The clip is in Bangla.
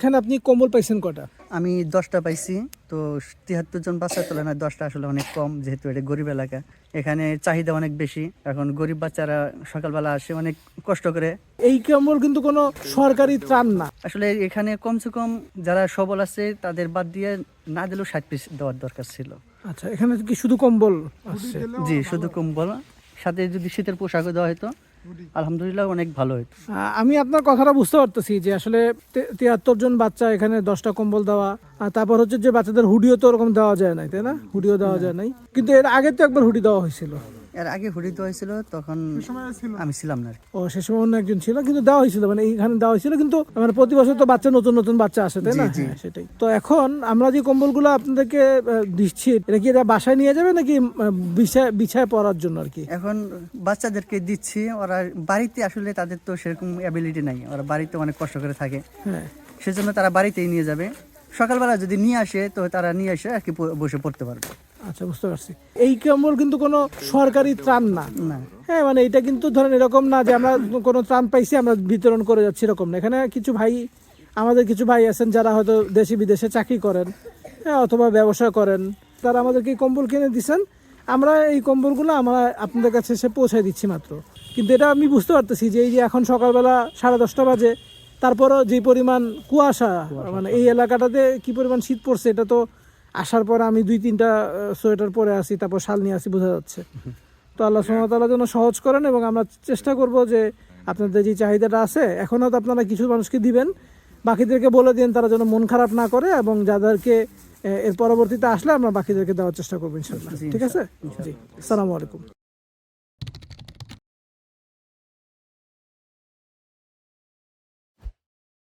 এখানে আপনি কম্বল পাইছেন কটা? আমি দশটা পাইছি তো তিয়াত্তর জন বাচ্চার তুলনায় দশটা আসলে অনেক কম যেহেতু এটা গরিব এলাকা। এখানে চাহিদা অনেক বেশি এখন গরিব বাচ্চারা সকালবেলা আসে অনেক কষ্ট করে। এই কম্বল কিন্তু কোনো সরকারি ত্রাণ না। আসলে এখানে কমসে কম যারা সবল আছে তাদের বাদ দিয়ে না দিলেও ষাট পিস দেওয়ার দরকার ছিল। আচ্ছা এখানে কি শুধু কম্বল জি শুধু কম্বল। সাথে যদি শীতের পোশাকও দেওয়া হতো আলহামদুলিল্লাহ অনেক ভালো আমি আপনার কথাটা বুঝতে পারতেছি যে আসলে তিয়াত্তর জন বাচ্চা এখানে দশটা কম্বল দেওয়া আর তারপর হচ্ছে যে বাচ্চাদের হুডিও তো ওরকম দেওয়া যায় নাই তাই না? হুডিও দেওয়া যায় নাই। কিন্তু এর আগে তো একবার হুডি দেওয়া হয়েছিল। এর আগে হুডি দেওয়া হয়েছিল তখন আমি ছিলাম না ও সে সময় অন্য একজন ছিল কিন্তু দেওয়া হয়েছিল মানে এইখানে দেওয়া হয়েছিল কিন্তু মানে প্রতি বছর তো বাচ্চা নতুন নতুন বাচ্চা আসে তাই না? হ্যাঁ, সেটাই। তো এখন আমরা যে কম্বলগুলো আপনাদেরকে দিচ্ছি এটা কি এটা বাসায় নিয়ে যাবে নাকি বিছায় বিছায় পড়ার জন্য আর কি? এখন বাচ্চাদেরকে দিচ্ছি ওরা বাড়িতে আসলে তাদের তো সেরকম অ্যাবিলিটি নাই ওরা বাড়িতে অনেক কষ্ট করে থাকে। হ্যাঁ। সেজন্য তারা বাড়িতেই নিয়ে যাবে। সকালবেলা যদি নিয়ে আসে তো তারা নিয়ে এসে আর কি বসে পড়তে পারবে। আচ্ছা বুঝতে পারছি। এই কম্বল কিন্তু কোনো সরকারি ত্রাণ না। হ্যাঁ মানে এটা কিন্তু ধরেন এরকম না যে আমরা কোনো ত্রাণ পাইছি আমরা বিতরণ করে যাচ্ছি এরকম না। এখানে কিছু ভাই আমাদের কিছু ভাই আছেন যারা হয়তো দেশে বিদেশে চাকরি করেন হ্যাঁ অথবা ব্যবসা করেন। তারা আমাদেরকে এই কম্বল কিনে দিচ্ছেন আমরা এই কম্বলগুলো আমরা আপনাদের কাছে এসে পৌঁছায় দিচ্ছি মাত্র। কিন্তু এটা আমি বুঝতে পারতেছি যে এই যে এখন সকালবেলা সাড়ে দশটা বাজে তারপরও যে পরিমাণ কুয়াশা। মানে এই এলাকাটাতে কি পরিমাণ শীত পড়ছে এটা তো আসার পর আমি দুই তিনটা সোয়েটার পরে আসি তারপর শাল নিয়ে আসি বোঝা যাচ্ছে। তো আল্লাহ সুমতাল্লাহ যেন সহজ করেন এবং আমরা চেষ্টা করব যে আপনাদের যে চাহিদাটা আছে এখনও তো আপনারা কিছু মানুষকে দিবেন বাকিদেরকে বলে দিন তারা যেন মন খারাপ না করে এবং যাদেরকে এর পরবর্তীতে আসলে আমরা বাকিদেরকে দেওয়ার চেষ্টা করব ইনশাল্লাহ ঠিক আছে? জি। আসসালামু আলাইকুম।